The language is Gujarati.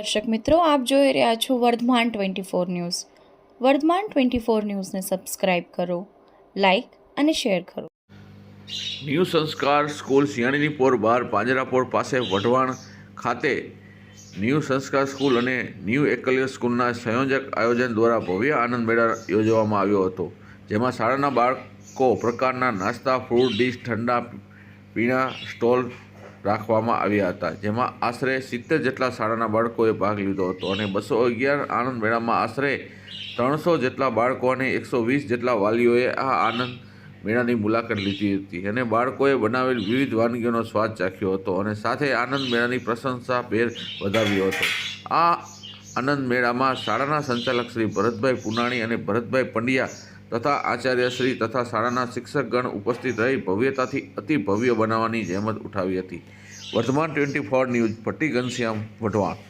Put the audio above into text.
દર્શક મિત્રો, આપ જોઈ રહ્યા છો Vardhman twenty four news. Vardhman twenty four ન્યૂઝને સબસ્ક્રાઇબ કરો, લાઇક અને શેર કરો. ન્યૂ સંસ્કાર સ્કૂલ સિયાણીની પોર બહાર પાંજરાપોળ પાસે વઢવાણ ખાતે ન્યૂ સંસ્કાર સ્કૂલ અને ન્યૂ એકલ્ય સ્કૂલના સંયોજક આયોજન દ્વારા ભવ્ય આનંદ મેળા યોજવામાં આવ્યો હતો, જેમાં શાળાના બાળકો પ્રકારના નાસ્તા, ફ્રૂટ ડીશ, ઠંડા પીણા, સ્ટોલ રાખવામાં આવ્યા હતા, જેમાં આશરે સિત્તેર જેટલા શાળાના બાળકોએ ભાગ લીધો હતો અને બસો અગિયાર આનંદ મેળામાં આશરે ત્રણસો જેટલા બાળકો અને એકસો વીસ જેટલા વાલીઓએ આ આનંદ મેળાની મુલાકાત લીધી હતી અને બાળકોએ બનાવેલ વિવિધ વાનગીઓનો સ્વાદ ચાખ્યો હતો અને સાથે આનંદ મેળાની પ્રશંસા ભેર વધાવ્યો હતો. આ આનંદ મેળામાં શાળાના સંચાલક શ્રી ભરતભાઈ પુનાણી અને ભરતભાઈ પંડ્યા તથા આચાર્યશ્રી તથા શાળાના શિક્ષકગણ ઉપસ્થિત રહી ભવ્યતાથી અતિ ભવ્ય બનાવવાની જહેમત ઉઠાવી હતી. Vartaman twenty four news Bhatti Ghanshyam, Wadhwan.